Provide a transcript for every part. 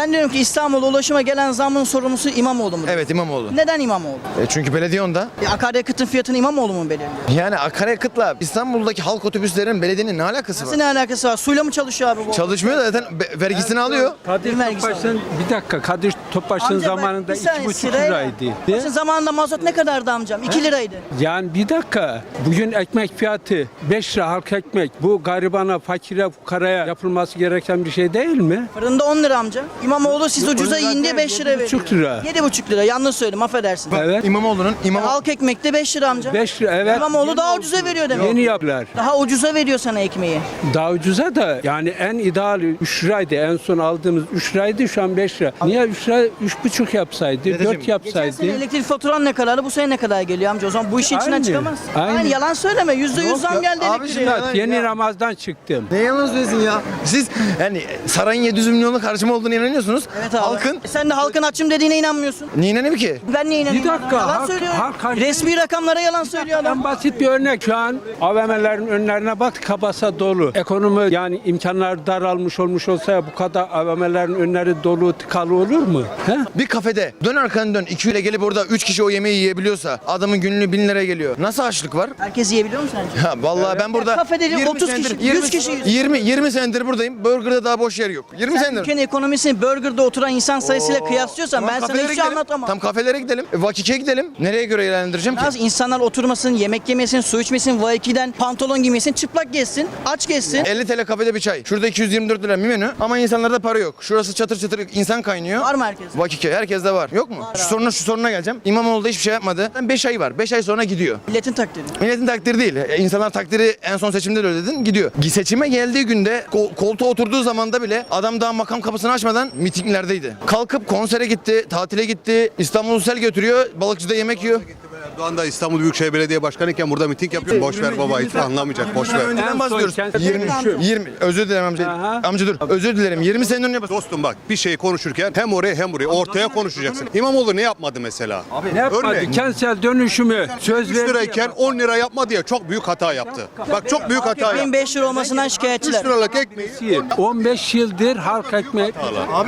Ben diyorum ki İstanbul'a ulaşıma gelen zamın sorumlusu İmamoğlu mu? Evet İmamoğlu. Neden İmamoğlu? E çünkü belediye onda. E, akaryakıtın fiyatını İmamoğlu mu belirliyor? Yani akaryakıtla İstanbul'daki halk otobüslerinin belediyenin ne alakası Nasıl var? ne alakası var? Suyla mı çalışıyor abi bu? Çalışmıyor da zaten be- vergisini alıyor. Kadir vergisi Topbaş'ın bir dakika Kadir Topbaş'ın Amca bak, zamanında bir iki saniye, buçuk sırayla- liraydı. Başın zamanında mazot ne kadardı amcam? 2 liraydı. Yani bir dakika bugün ekmek fiyatı 5 lira halk ekmek bu garibana fakire fukaraya yapılması gereken bir şey değil mi? Fırında 10 lira amca. İmamoğlu siz Yok, ucuza değil, 5 lira veriyor. buçuk lira. 7,5 lira. Yanlış söyledim affedersin. Evet. İmamoğlu'nun İmam Halk ekmekte 5 lira amca. 5 lira evet. İmamoğlu daha ucuza veriyor demek. Yeni yaptılar. Daha ucuza veriyor sana ekmeği. Daha ucuza da yani en ideali 3 liraydı. En son aldığımız 3 liraydı şu an 5 lira. Niye 3 lira 3,5 yapsaydı? 4 Geçen yapsaydı? sene elektrik faturan ne kadardı? Bu sene ne kadar geliyor amca? O zaman bu işin içinden Aynı. çıkamazsın. Aynı. Aynen. yalan söyleme. %100 Yok zam ya. geldi Abi elektriğe. şimdi- Evet, yeni Ramaz'dan çıktım. Ne yalan söylesin ya? Siz yani sarayın 700 milyonluk harcama olduğunu inanıyorsunuz. Evet abi. Halkın E sen de halkın açım dediğine inanmıyorsun. niye inanayım ki? Ben niye inanayım? Bir dakika, Yalan halk- söylüyor. halk- Resmi rakamlara yalan söylüyor adam. En basit bir örnek şu an AVM'lerin önlerine bak kabasa dolu. Ekonomi yani imkanlar daralmış olmuş olsa ya bu kadar AVM'lerin önleri dolu tıkalı olur mu? He? Bir kafede dön arkanı dön 2 ile gelip orada 3 kişi o yemeği yiyebiliyorsa adamın günlüğü 1000 liraya geliyor. Nasıl açlık var? Herkes yiyebiliyor mu sence? Ha vallahi ben burada kafede 20 30 kişi, senedir- 100 kişi yiyor. 20 20 senedir buradayım. Burger'da daha boş yer yok. 20 Sen senedir. ülkenin ekonomisini burgerda oturan insan sayısıyla kıyaslıyorsan ben sana hiçbir şey anlatamam. Tam kafelere gidelim. E, Vakik'e gidelim. Nereye göre ilerlendireceğim ki? Az insanlar oturmasın, yemek yemesin, su içmesin, V2'den pantolon giymesin, çıplak gezsin, aç gezsin. 50 TL kafede bir çay. Şurada 224 lira bir menü ama insanlarda para yok. Şurası çatır çatır insan kaynıyor. Var mı herkes? Vakike herkeste var. Yok mu? şu soruna şu soruna geleceğim. İmamoğlu da hiçbir şey yapmadı. 5 ay var. 5 ay sonra gidiyor. Milletin takdiri. Milletin takdiri değil. E, İnsanlar takdiri en son seçimde de öyle dedin. Gidiyor. Seçime geldiği günde kol- koltuğa oturduğu zamanda bile adam daha makam kapısını açmadan mitinglerdeydi. Kalkıp konsere gitti, tatile gitti. İstanbul Sel götürüyor. Balıkçıda yemek yiyor. Erdoğan da İstanbul Büyükşehir Belediye Başkanı iken burada miting yapıyor. Boş ver baba hiç anlamayacak. Boş ver. Önceden En bahsediyoruz. son kendi 20, dönüşüm. 20, özür dilerim amca. Aha. Amca dur. Özür dilerim. 20 senenin önüne bas. Dostum bak bir şey konuşurken hem oraya hem buraya ortaya konuşacaksın. İmamoğlu ne yapmadı mesela? Ne yapmadı? Örneğin Kentsel dönüşümü söz 3 verdi. lirayken 10 lira yapma diye çok büyük hata yaptı. Bak çok büyük hata yaptı. 5 lira olmasından 3 şikayetçiler. liralık ekmeği 15 yıldır halk ekmek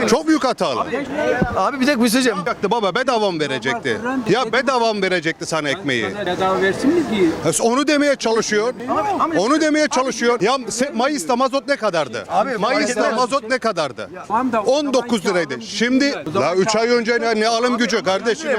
çok büyük hatalı. Abi bir dakika bir şey söyleyeceğim. Baba bedava mı verecekti? Ya bedava mı verecekti sana ekmeği? bedava versin mi ki? Onu demeye çalışıyor. Onu demeye çalışıyor. Ya se- Mayıs'ta mazot ne kadardı? Mayıs'ta mazot ne kadardı? Tamam da- 19 liraydı. Şimdi la 3 ay önce ne, ne alım gücü kardeşim?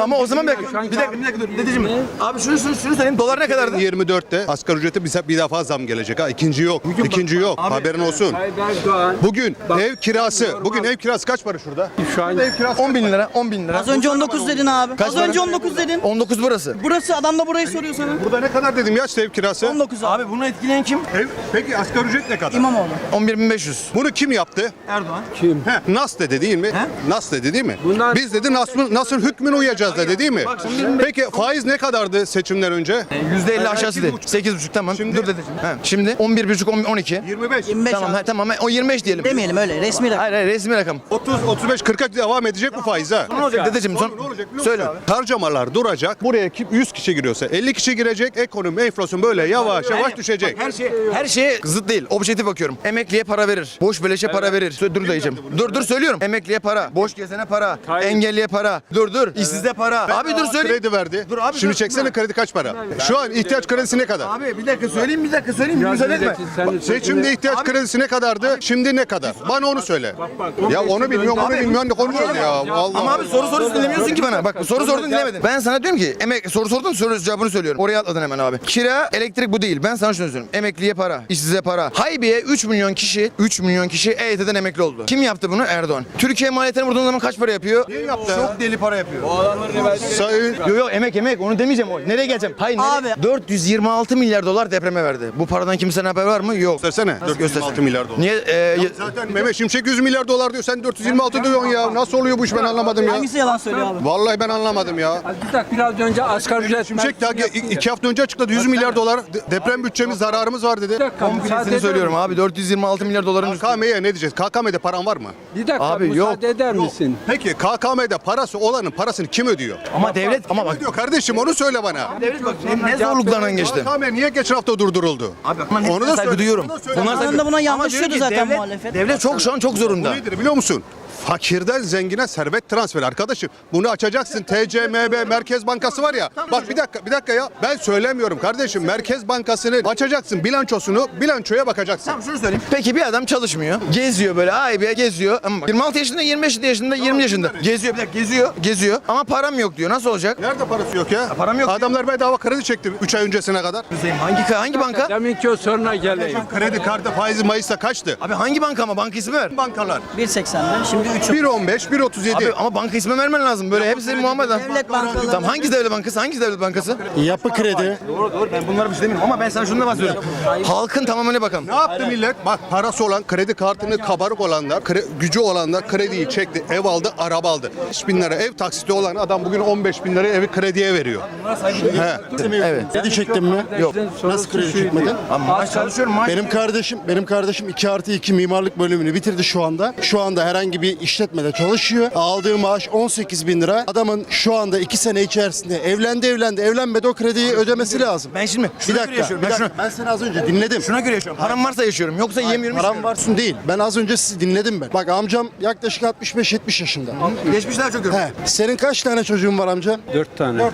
Ama o zaman bir dakika, bir dakika, bir dakika dur. Dedeciğim. Abi şunu, şunu, şunu söyleyeyim. Dolar ne kadardı? 24'te asgari ücrete bir, bir defa zam gelecek ha. İkinci yok. İkinci yok. Haberin olsun. Tayyip Erdoğan Bugün ev kirası. Bugün ev kirası kaç para şurada? şu an 10 bin lira, 10 bin lira. Az önce 19 dedin abi. Az önce 19 dedin. 19 burası. Burası adam da burayı soruyor sana. Burada ne kadar dedim ya ev kirası? 19 abi. Abi bunu etkileyen kim? Ev, peki asgari ücret ne kadar? İmamoğlu. 11.500. Bunu kim yaptı? Erdoğan. kim? He, Nas dedi değil mi? Nas dedi değil mi? Bunlar- Biz dedi Nas'ın Nas'ın hükmüne uyacağız dedi değil mi? Peki faiz ne kadardı seçimden önce? %50 aşağısı değil. 8.5 tamam. Şimdi- Dur dedeciğim. He. Şimdi 11.5 10 12. 25. 25 Tamam, abi. he, tamam. O 25 diyelim. Demeyelim öyle resmi rakam. Hayır hayır resmi rakam. 30 35 40'a devam edecek bu faiz ha. Ne olacak dedeciğim? Son... Ne olacak Söyle. Harcamalar duracak. Buraya kim 100 kişi giriyorsa 50 kişi girecek. Ekonomi, enflasyon böyle yavaş yavaş düşecek. Her şey her şeye zıt değil. Objektif bakıyorum. Emekliye para verir. Boş beleşe para verir. Sö- dur dayıcım. Dur dur söylüyorum. Emekliye para. Boş gezene para. Hayır. Engelliye para. Dur dur. İşsizde para. Abi dur söyleyeyim. Kredi verdi. Dur abi, Şimdi dur. çeksene kredi kaç para? Şu an ihtiyaç kredisi ne kadar? Abi bir dakika söyleyeyim bir dakika söyleyeyim. Müsaade etme. Seçimde ihtiyaç kredisi ne kadardı? Şimdi ne kadar? Bana onu söyle. Ya 15 onu bilmiyorum, onu bilmiyorum ne konuşuyoruz ya. Allah. Ama abi soru sorusu dinlemiyorsun ki bana. Bak soru sordun dinlemedin. Ben sana diyorum ki emek soru sordun soru cevabını söylüyorum. Oraya atladın hemen abi. Kira, elektrik bu değil. Ben sana şunu söylüyorum. Emekliye para, işsize para. Haybiye 3 milyon kişi, 3 milyon kişi EYT'den emekli oldu. Kim yaptı bunu? Erdoğan. Türkiye maliyetine vurduğun zaman kaç para yapıyor? Kim yaptı? Çok deli para yapıyor. Sayın Yok yok emek emek onu demeyeceğim. O. Nereye geleceğim? Hayır nereye? Abi. 426 milyar dolar depreme verdi. Bu paradan kimsenin haber var mı? Yok. göstersene. 426 milyar dolar. Niye? e, Zaten Mehmet Şimşek 100 milyar dolar diyor. Sen 426 diyorsun ya. Nasıl oluyor bu iş ben anlamadım ya. Hangisi yalan söylüyor abi? Vallahi ben anlamadım ya. Bir dakika biraz önce asgari ücret Şimşek daha ge- iki hafta önce açıkladı 100 milyar dolar de- deprem bütçemiz zararımız var dedi. Dakika müsaade Komplesini söylüyorum abi. 426 milyar doların üstü. KKM'ye ne diyeceğiz? KKM'de paran var mı? Bir dakika Abi, müsaade yok. eder misin? Peki KKM'de parası olanın parasını kim ödüyor? Ama devlet ama bak Ödüyor kardeşim onu söyle bana. devlet bak ne, ne zorluklardan geçti. KKM niye geçen hafta durduruldu? Abi ama Onu da saygı söyle, duyuyorum. onu da söyle. Bunlar Zamanında buna Ama yanlışıyordu diyorum ki zaten devlet- muhalefet. Devlet çok şu an çok zorunda. Bu nedir biliyor musun? Fakirden zengine servet transferi arkadaşım. Bunu açacaksın. TCMB Merkez Bankası var ya. Bak bir dakika bir dakika ya. Ben söylemiyorum kardeşim. Merkez Bankası'nı açacaksın bilançosunu bilançoya bakacaksın. Tamam şunu söyleyeyim. Peki bir adam çalışmıyor. Geziyor böyle ay be geziyor. Ama bak, 26 yaşında, 25 yaşında, 20 yaşında. Geziyor bir dakika geziyor, geziyor. Ama param yok diyor. Nasıl olacak? Nerede parası yok ya? param yok. Adamlar bedava kredi çekti 3 ay öncesine kadar. Hangi hangi banka? Deminki o soruna geleyim. Kredi kartı faizi Mayıs'ta kaçtı? Abi hangi banka ama banka ismi ver. Bankalar 1.80'de şimdi 3 1.15, 1.37. Abi ama banka ismi vermen lazım. Böyle hepsi Muhammed Han. Devlet bankaları. Tamam hangi devlet bankası? Hangi devlet bankası? Yapı kredi. Doğru doğru ben bunlara bir şey demiyorum ama ben sana şunu da bahsediyorum. Halkın tamamına bakalım. Ne yaptı millet? Bak parası olan, kredi kartını kabarık olanlar, kre- gücü olanlar krediyi çekti, ev aldı, araba aldı. 5 bin lira ev taksiti olan adam bugün 15 bin lira evi krediye veriyor. He. Evet. Kredi çektin mi? Yok. Nasıl kredi çekmedin? Ama maaş çalışıyorum maaş. Benim kardeşim, benim kardeşim 2 artı 2 mimarlık bölümünü bitirdi şu anda. Şu anda herhangi bir işletmede çalışıyor. Aldığı maaş 18 bin lira. Adamın şu anda 2 sene içerisinde evlendi evlendi evlenmedi o krediyi ödemesi lazım. Ben şimdi Bir şuna göre dakika, yaşıyorum. bir Ben şuna, dakika. Ben seni az önce dinledim. şuna göre yaşıyorum. Param varsa yaşıyorum. Yoksa yiyemiyorum. Param içmiyorum. varsın değil. Ben az önce sizi dinledim ben. Bak amcam yaklaşık 65-70 yaşında. Geçmişler çok. He. Senin kaç tane çocuğun var amca? Dört tane.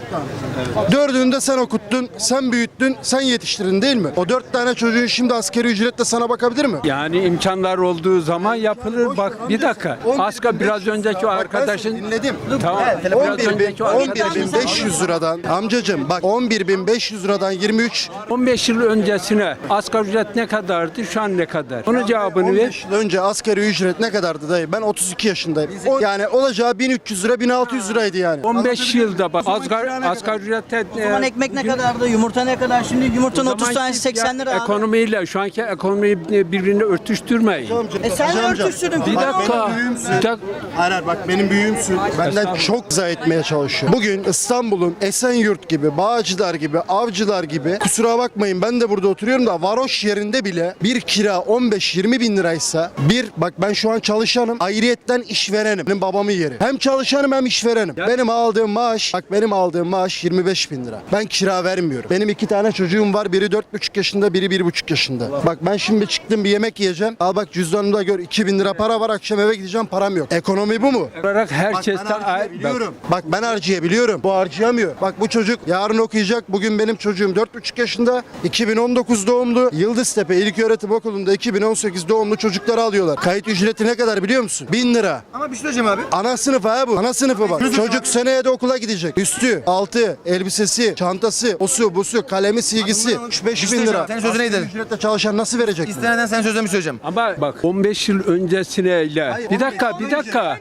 Dördünü de sen okuttun, sen büyüttün, sen yetiştirdin değil mi? O dört tane çocuğun şimdi askeri ücretle sana bakabilir mi? Yani imkanlar olduğu zaman yapılır. Bak bir dakika. Asgari biraz önceki o arkadaşın Dinledim. Tamam. Biraz 11 bin, önceki o 11 arkadaşın bin 500 liradan amcacım bak 11 bin 500 liradan 23 15 yıl öncesine asgari ücret ne kadardı? Şu an ne kadar? Onun cevabını ver. 15 yıl önce asgari ücret ne kadardı dayı? Ben 32 yaşındayım. O- yani olacağı 1300 lira 1600 liraydı yani. 15 yılda bak asgari, asgari ücrete O zaman ekmek ne kadardı? Yumurta ne kadar? Şimdi yumurtanın 30 tanesi 80 lira abi. Ekonomiyle şu anki ekonomiyi birbirine örtüştürmeyin. E sen örtüştürdün. Bir dakika. Dakika. Hayır hayır, bak benim büyüğümsün. Benden çok izah etmeye çalışıyor. Bugün İstanbul'un Esenyurt gibi, Bağcılar gibi, Avcılar gibi kusura bakmayın ben de burada oturuyorum da varoş yerinde bile bir kira 15-20 bin liraysa bir bak ben şu an çalışanım ayrıyetten işverenim. Benim babamın yeri. Hem çalışanım hem işverenim. Benim aldığım maaş bak benim aldığım maaş 25 bin lira. Ben kira vermiyorum. Benim iki tane çocuğum var. Biri 4,5 yaşında biri 1,5 yaşında. Bak ben şimdi çıktım bir yemek yiyeceğim. Al bak cüzdanımda gör 2000 lira para var akşam eve gideceğim param yok. Ekonomi bu mu? olarak Bak herkes ben de harcayabiliyorum. Bak ben harcayabiliyorum. Bu harcayamıyor. Bak bu çocuk yarın okuyacak. Bugün benim çocuğum 4,5 yaşında. 2019 doğumlu. Yıldıztepe İlköğretim Okulu'nda 2018 doğumlu çocukları alıyorlar. Kayıt ücreti ne kadar biliyor musun? 1000 lira. Ama bir şey söyleyeceğim abi. Ana sınıfı ha bu. Ana sınıfı bak. Çocuk seneye de okula gidecek. Üstü, altı, elbisesi, çantası, osu, busu, kalemi, silgisi. 35 bin lira. Senin sözüne gidelim. Ücretle çalışan nasıl verecek? bunu? İsteneden sen sözlerimi söyleyeceğim. Ama bak 15 yıl öncesine ile bir dakika bir dakika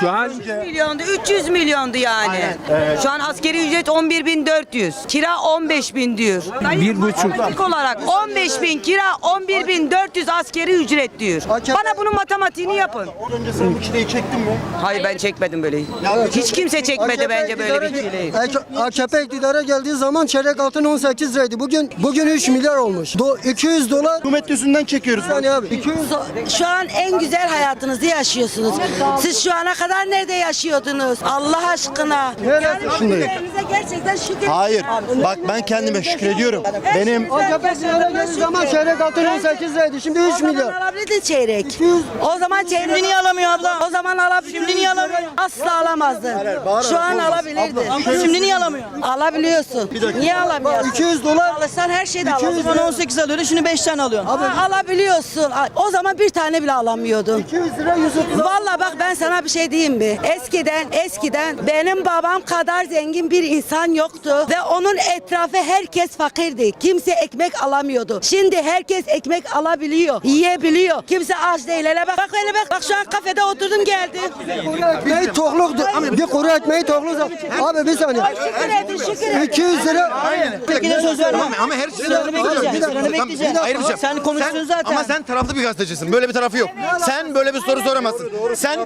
şu an 300 milyondu, 300 milyondu yani. Şu an askeri ücret 11.400. Kira 15.000 diyor. Bir buçuk. Matematik olarak 15.000 kira 11.400 askeri ücret diyor. Bana bunun matematiğini yapın. Önce sen bu çileyi çektin mi? Hayır ben çekmedim böyle. Hiç kimse çekmedi bence böyle bir çileyi. AKP iktidara geldiği zaman çeyrek altın 18 liraydı. Bugün bugün 3 milyar olmuş. Do 200 dolar Hükümet yüzünden çekiyoruz. yani abi. 200 Şu an en güzel hayatınızı yaşıyorsunuz. Siz şu ana kadar nerede yaşıyordunuz? Allah aşkına. Yani yaşındayım. bugünlerinize gerçekten şükür. Hayır. Bak ben kendime şükrediyorum. Benim AKP iktidara geldiği zaman çeyrek altın 18 liraydı. Şimdi 3 O zaman milyar. alabilirdi çeyrek. O zaman çeyrek. Şimdi niye alamıyor abla? O zaman alabilirdi. Şimdi niye alamıyor? Asla alamazdın. Şu an alabilirdi. Şimdi niye alamıyor? Alabiliyorsun. Niye alamıyorsun? 200 dolar Alırsan her şeyi de O alabiliyorsun. zaman 18 alıyordu şimdi 5 tane alıyorsun. Ha, alabiliyorsun. O zaman bir tane bile alamıyordun. 200 lira 130 Vallahi bak ben sana bir şey diyeyim mi? Eskiden eskiden benim babam kadar zengin bir insan yoktu ve onun etrafı herkes fakirdi. Kimse ekmek alamıyordu. Şimdi herkes ekmek alabiliyor, yiyebiliyor. Kimse aç değil. Hele bak bak hele bak. Bak şu an kafede oturdum geldim. ekmeği tokluktu. Bir kuru ekmeği tokluk. Abi bir saniye. Şükür edin, şükür edin. 200 lira. Peki de söz vermem. Ama, ama her şey Sıranı bekleyeceğim. Tamam, bekleyeceğim. ayıracağım. Sen konuştun zaten. Ama sen taraflı bir gazetecisin. Böyle bir tarafı yok. Sen böyle bir soru soramazsın. Sen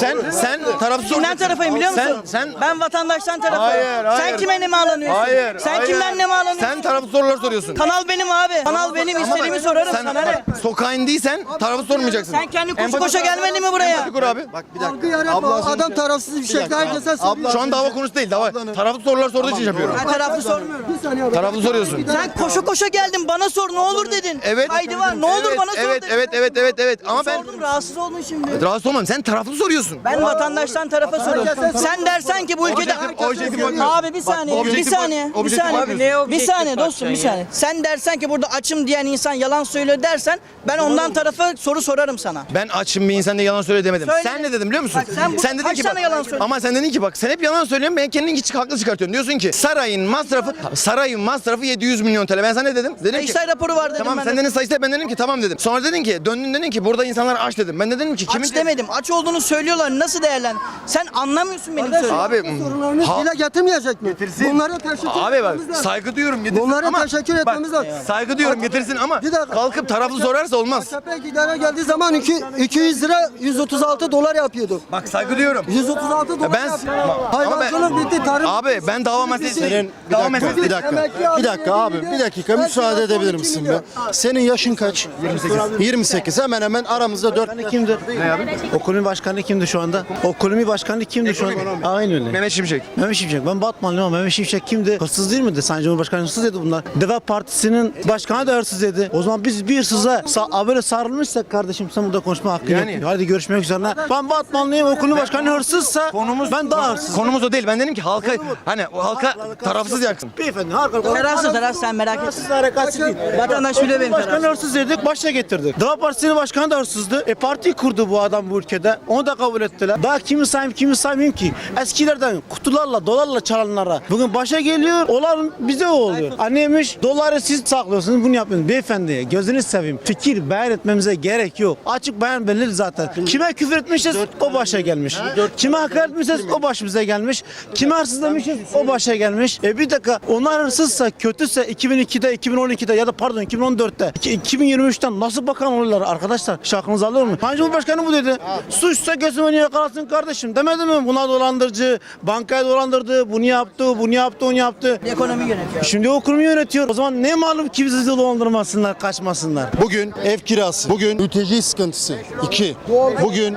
sen sen tarafsız Kimden olacaksın. tarafayım biliyor musun? Sen sen ben vatandaştan tarafım. Hayır, hayır. Sen kime ne? Hayır. Sen hayır. kimden? Sen tarafsız sorular soruyorsun. Kanal benim abi. Kanal benim. İstediğimi sorarım sen, sana ne? Sokağa indiysen tarafı sormayacaksın. Sen kendi koşu Empati koşa gelmedin mi buraya? Empati kur abi. Bak bir Algı dakika. yaratma. Abla az önce- Adam tarafsız bir şekilde herkese soruyor. Şu an dava konusu değil. Dava. Taraflı sorular sorduğu için yapıyorum. Ben taraflı sormuyorum. Bir saniye abi. Taraflı soruyorsun. Sen koşu koşa geldin bana sor ne olur dedin. Evet. Kaydı var ne olur Evet, bana sor Evet, dedin. evet, evet, evet, evet. Ama ben Sordum rahatsız oldun şimdi. rahatsız olmam. Sen taraflı soruyorsun. Ben vatandaştan tarafa soruyorum. Sen dersen ki bu ülkede Objektif- objektif bakıyorsun. Abi bir saniye, bir objektif saniye, bir objektif saniye. bakıyorsun. Bir saniye dostum, bir saniye. Sen dersen ki burada açım diyen insan yalan söylüyor dersen ben ondan tarafa soru sorarım sana. Ben açım bir insan diye yalan söyle demedim. Söyle. Sen ne dedin biliyor musun? Bak sen burada dedin kaç ki tane bak, yalan söyledin? Ama sen dedin ki bak sen hep yalan söylüyorsun ben kendin hiç haklı çıkartıyorum. Diyorsun ki sarayın masrafı sarayın masrafı 700 milyon TL. Ben sana ne dedim? Dedim ki Sayıştay raporu var dedim Tamam ben sen de. dedin Sayıştay ben dedim ki tamam dedim. Sonra dedin ki döndün dedin ki burada insanlar aç dedim. Ben de dedim ki kimin Aç demedim. Aç olduğunu söylüyorlar. Nasıl değerlen? Sen anlamıyorsun benim söylediğimi. Abi Sorunlarını ha- dile getirmeyecek mi? Bunlara teşekkür Abi bak saygı duyuyorum getirsin Bunlara ama teşekkür bak, etmemiz lazım. saygı diyorum getirsin ama Bir dakika. kalkıp taraflı sorarsa olmaz. AKP iktidara geldiği zaman iki- 200 lira 136 dolar yapıyordu. Bak saygı diyorum. 136 dolar Ben yapıyor. ama ben Hayvancılık bitti, tarım Abi ben dava meselesi Senin bir dava dakika, meselesi bir dakika, Emekli abi, bir dakika abi, bir dakika müsaade edebilir misin be? Senin yaşın kaç? 28. 28. Hemen hemen aramızda 4 kimdir? Ne abi? Ekonomi başkanı kimdi şu anda? Ekonomi başkanı kimdi şu anda? Aynı öyle. Mehmet Şimşek. Mehmet Şimşek. Ben Batmanlıyım ama Mehmet Şimşek kimdi? Hırsız değil miydi? Sayın Cumhurbaşkanı hırsız dedi bunlar. Deva Partisi'nin başkanı da hırsız dedi. O zaman biz bir hırsıza sa böyle sarılmışsak kardeşim sen burada konuşma hakkın Yani- yok. Hadi görüşmek üzere. Ben Batmanlıyım. Ekonomi başkanı hırsızsa ben daha hırsız. Konumuz o değil. Ben dedim ki halka hani o halka tarafsız yaksın. Beyefendi harika. Tarafsız taraf sen merak etme. Hırsız harekatı değil. Vatandaş biliyor benim Başkanı tarafsız. hırsız dedik, başa getirdik. Deva Partisi'nin başkanı da hırsızdı. E parti kurdu bu adam bu ülkede. Onu da kabul ettiler. Daha kimi sayayım, kimi saymayayım ki? Eskilerden kutularla, dolarla çalanlara. Bugün başa geliyor, olan bize o oluyor. Anneymiş, doları siz saklıyorsunuz, bunu yapıyorsunuz. Beyefendi, gözünü seveyim. Fikir beyan etmemize gerek yok. Açık beyan belli zaten. Kime küfür etmişiz, o başa gelmiş. Kime hakaret etmişiz, o başımıza gelmiş. Kime hırsız demişiz, o başa gelmiş. E bir dakika, onlar hırsızsa, kötüse 2002'de, 2012'de ya da pardon 2014'te, iki- 2023'ten nasıl bakan oluyorlar arkadaşlar? Şarkınızı alır mı? Sayın Cumhurbaşkanı bu dedi. Suçsa gözümü yakalasın kardeşim demedi mi? Buna dolandırıcı, bankaya dolandırdı, bunu yaptı, bunu yaptı, onu yaptı. Ekonomi yönetiyor. Şimdi o kurumu yönetiyor. O zaman ne malum ki bizi dolandırmasınlar, kaçmasınlar. Bugün ev kirası, bugün mülteci sıkıntısı. İki, bugün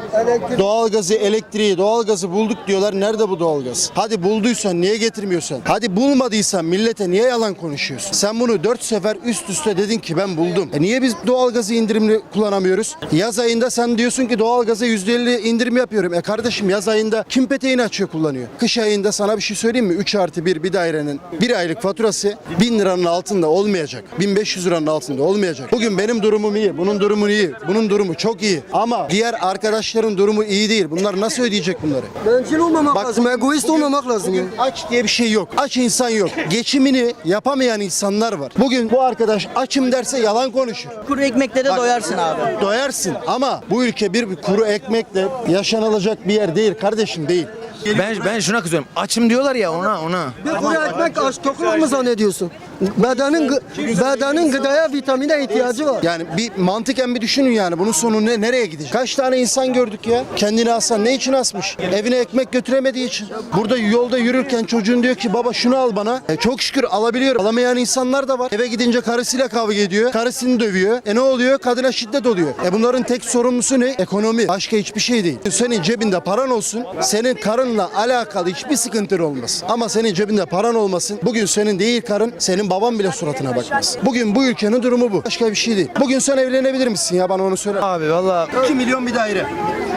doğalgazı, elektriği, doğalgazı bulduk diyorlar. Nerede bu doğalgaz? Hadi bulduysan niye getirmiyorsan? Hadi bulmadıysan millete niye yalan konuşuyorsun? Sen bunu dört sefer üst üste dedin ki ben buldum. E niye biz doğalgazı indirimli kullanamıyoruz? Yaz ayında sen diyorsun ki doğalgaza %50 indirim yapıyorum. E kardeşim yaz ayında kim peteğini açıyor kullanıyor? Kış ayında sana bir şey söyleyeyim mi? 3 artı 1 bir dairenin bir aylık faturası 1000 liranın altında olmayacak. 1500 liranın altında olmayacak. Bugün benim durumum iyi. Bunun durumu iyi. Bunun durumu çok iyi. Ama diğer arkadaşların durumu iyi değil. Bunlar nasıl ödeyecek bunları? Bencil olmamak Bak, lazım, egoist olmamak lazım. ya. Aç diye bir şey yok. Aç insan yok. Geçimini yapamayan insanlar var. Bugün bu arkadaş açım derse yalan konuşur. Kuru ekmeklere doyarsın abi. Doyarsın ama bu ülke bir kuru ekmekle yaşanılacak bir yer değil kardeşim değil. Ben ben şuna kızıyorum. Açım diyorlar ya ona ona. Bir kuru ekmek aç tokluk mu zannediyorsun? Bedenin, bedenin gıdaya vitamine ihtiyacı var. Yani bir mantıken bir düşünün yani bunun sonu ne nereye gidecek? Kaç tane insan gördük ya? Kendini asan ne için asmış? Evine ekmek götüremediği için. Burada yolda yürürken çocuğun diyor ki baba şunu al bana. E çok şükür alabiliyorum. Alamayan insanlar da var. Eve gidince karısıyla kavga ediyor. Karısını dövüyor. E ne oluyor? Kadına şiddet oluyor. E bunların tek sorumlusu ne? Ekonomi. Başka hiçbir şey değil. Senin cebinde paran olsun. Senin karınla alakalı hiçbir sıkıntın olmasın. Ama senin cebinde paran olmasın. Bugün senin değil karın, senin baban bile suratına bakmaz. Bugün bu ülkenin durumu bu. Başka bir şey değil. Bugün sen evlenebilir misin ya bana onu söyle. Abi valla 2 milyon bir daire.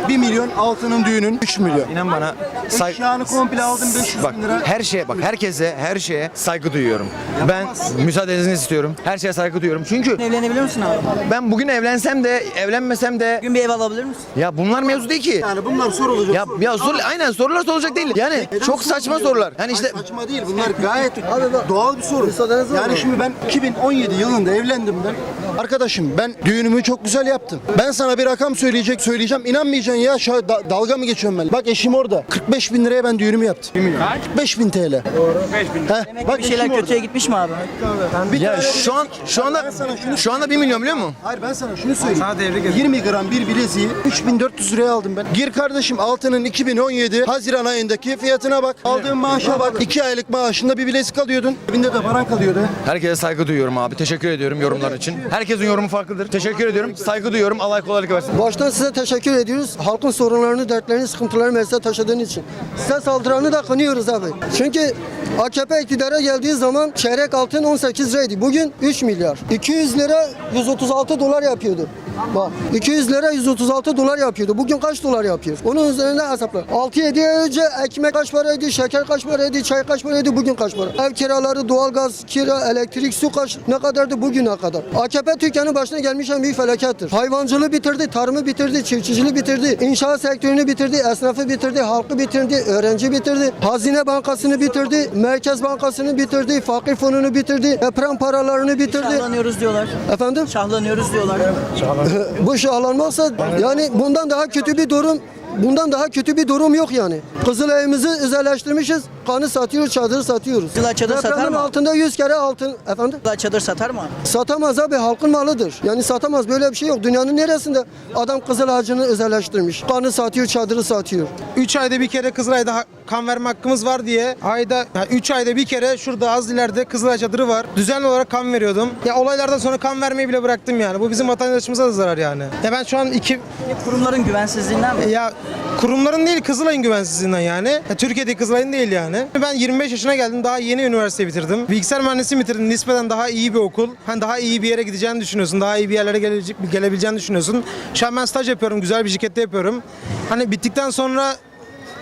1 milyon altının düğünün 3 milyon. inan bana say- Eşyanı komple aldın 500 Bak bin lira. her şeye bak herkese her şeye saygı duyuyorum. Ben müsaadenizi istiyorum. Her şeye saygı duyuyorum. Çünkü Evlenebilir misin abi? ben bugün evlensem de evlenmesem de Bugün bir ev alabilir misin? ya bunlar mevzu değil ki. Yani bunlar sorulacak. Ya ya sor, aynen sorular sorulacak değil. Yani çok saçma sorular. Yani işte Hayır, saçma değil. Bunlar gayet doğal bir soru. Yani şimdi ben 2017 yılında evlendim ben. Arkadaşım ben düğünümü çok güzel yaptım. Ben sana bir rakam söyleyecek söyleyeceğim. İnanmayacaksın ya. Şu da- dalga mı geçiyorum ben? Bak eşim orada. 45 bin liraya ben düğünümü yaptım. Kaç? 45 bin TL. Doğru. 5 bin. Demek ki bir şeyler eşim kötüye gitmiş mi abi? orada. Bir ya tane- şu an şu anda sana şu anda 1 milyon biliyor musun? Hayır ben sana şunu söyleyeyim. 20 gram bir bileziği 3400 liraya aldım ben. Gir kardeşim altının 2017 Haziran ayındaki fiyatına bak. Aldığın maaşa bak. 2 aylık maaşında bir bilezik alıyordun. Evinde de paran kalıyordu. Herkese saygı duyuyorum abi. Teşekkür ediyorum yorumlar için. Herkesin yorumu farklıdır. Teşekkür ediyorum. Saygı duyuyorum. Allah kolaylık versin. Baştan size teşekkür ediyoruz. Halkın sorunlarını, dertlerini, sıkıntılarını meclise taşıdığınız için. Size saldıranı da kınıyoruz abi. Çünkü AKP iktidara geldiği zaman çeyrek altın 18 liraydı. Bugün 3 milyar. 200 lira 136 dolar yapıyordu. Bak 200 lira 136 dolar yapıyordu. Bugün kaç dolar yapıyor? Onun üzerinde hesapla. 6-7 ay önce ekmek kaç paraydı, şeker kaç paraydı, çay kaç paraydı, bugün kaç para? Ev kiraları, doğalgaz, kira, elektrik, su kaç ne kadardı bugün ne kadar? AKP Türkiye'nin başına gelmiş en büyük felakettir. Hayvancılığı bitirdi, tarımı bitirdi, çiftçiliği bitirdi, inşaat sektörünü bitirdi, esnafı bitirdi, halkı bitirdi, öğrenci bitirdi, hazine bankasını bitirdi, merkez bankasını bitirdi, fakir fonunu bitirdi, deprem paralarını bitirdi. Şahlanıyoruz diyorlar. Efendim? Şahlanıyoruz diyorlar. Bu şahlanmazsa yani bundan daha kötü bir durum bundan daha kötü bir durum yok yani. Kızılay'ımızı özelleştirmişiz. Kanı satıyoruz, çadırı satıyoruz. Kızılay çadır satar Depremin mı? altında 100 kere altın efendim. Kızılay çadır satar mı? Satamaz abi halkın malıdır. Yani satamaz böyle bir şey yok. Dünyanın neresinde adam kızıl ağacını özelleştirmiş. Kanı satıyor, çadırı satıyor. 3 ayda bir kere Kızılay'da ha- kan verme hakkımız var diye ayda 3 ayda bir kere şurada az ileride Kızılay çadırı var. Düzenli olarak kan veriyordum. Ya olaylardan sonra kan vermeyi bile bıraktım yani. Bu bizim vatandaşımıza da zarar yani. Ya ben şu an iki Kurumların güvensizliğinden mi? ya kurumların değil Kızılay'ın güvensizliğinden yani. Ya Türkiye'deki Kızılay'ın değil yani. Ben 25 yaşına geldim. Daha yeni üniversite bitirdim. Bilgisayar mühendisliği bitirdim. Nispeten daha iyi bir okul. Hani daha iyi bir yere gideceğini düşünüyorsun. Daha iyi bir yerlere gelecek, gelebileceğini düşünüyorsun. Şu an ben staj yapıyorum. Güzel bir şirkette yapıyorum. Hani bittikten sonra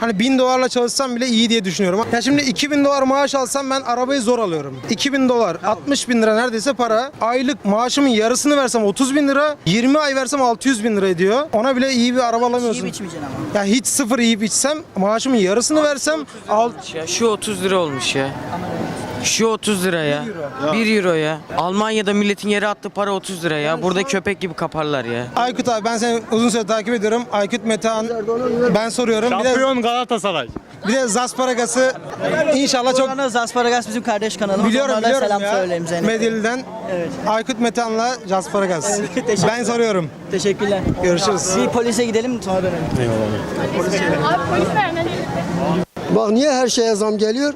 Hani 1000 dolarla çalışsam bile iyi diye düşünüyorum. Ya şimdi 2000 dolar maaş alsam ben arabayı zor alıyorum. 2000 dolar 60 bin lira neredeyse para. Aylık maaşımın yarısını versem 30 bin lira. 20 ay versem 600 bin lira ediyor. Ona bile iyi bir araba alamıyorsun. Yiyip içmeyeceksin ama. Ya hiç sıfır yiyip içsem maaşımın yarısını versem al Ya şu 30 lira olmuş ya. Şu 30 lira ya. 1 euro ya. Almanya'da milletin yere attığı para 30 lira ya. Burada köpek gibi kaparlar ya. Aykut abi ben seni uzun süre takip ediyorum. Aykut Metehan ben soruyorum. Bir de, Şampiyon Galatasaray. bir de Zasparagası inşallah çok Çok... Zasparagas bizim kardeş kanalımız. biliyorum Onlara biliyorum selam ya. söyleyeyim Zeynep. Medeli'den Evet. Aykut Metehan'la Zasparagas. teşekkür ben soruyorum. Teşekkürler. Görüşürüz. Bir polise gidelim sonra dönelim. Bak niye her şeye zam geliyor?